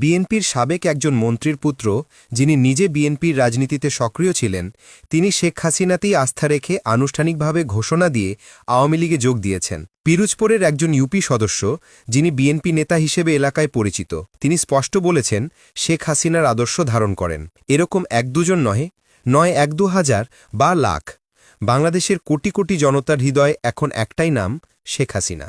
বিএনপির সাবেক একজন মন্ত্রীর পুত্র, যিনি নিজে বিএনপির রাজনীতিতে সক্রিয় ছিলেন, তিনি শেখ হাসিনাতেই আস্থা রেখে আনুষ্ঠানিকভাবে ঘোষণা দিয়ে আওয়ামী লীগে যোগ দিয়েছেন। পিরুজপুরের একজন ইউপি সদস্য, যিনি বিএনপি নেতা হিসেবে এলাকায় পরিচিত, তিনি স্পষ্ট বলেছেন, শেখ হাসিনার আদর্শ ধারণ করেন। এরকম এক দুজন নহে, নয় এক দু হাজার বা লাখ। বাংলাদেশের কোটি কোটি জনতার হৃদয়ে এখন একটাই নাম, শেখ হাসিনা।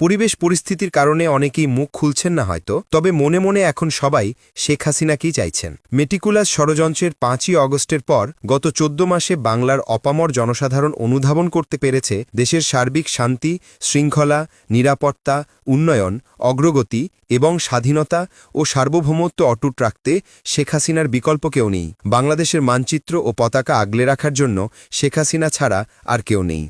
পরিবেশ পরিস্থিতির কারণে অনেকেই মুখ খুলছেন না হয়তো, তবে মনে মনে এখন সবাই শেখ হাসিনাকেই চাইছেন। মেটিকুলাস ষড়যন্ত্রের পাঁচই অগস্টের পর গত চোদ্দ মাসে বাংলার অপামর জনসাধারণ অনুধাবন করতে পেরেছে দেশের সার্বিক শান্তি, শৃঙ্খলা, নিরাপত্তা, উন্নয়ন, অগ্রগতি এবং স্বাধীনতা ও সার্বভৌমত্ব অটুট রাখতে শেখ হাসিনার বিকল্প কেউ নেই। বাংলাদেশের মানচিত্র ও পতাকা আগলে রাখার জন্য শেখ হাসিনা ছাড়া আর কেউ নেই।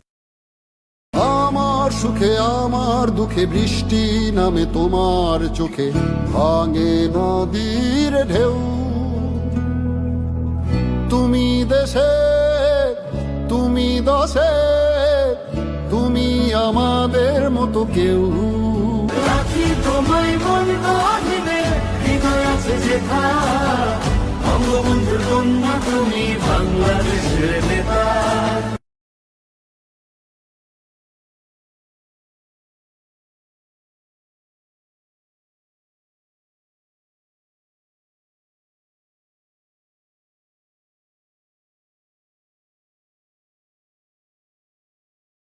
আমার সুখে, আমার দুঃখে, বৃষ্টি নামে তোমার চোখে, ভাঙে নদীর ঢেউ। তুমি দেশে, তুমি দশে, তুমি আমাদের মতো কেউ। তোমায় মন আছে যেথা। বঙ্গবন্ধুর কন্যা তুমি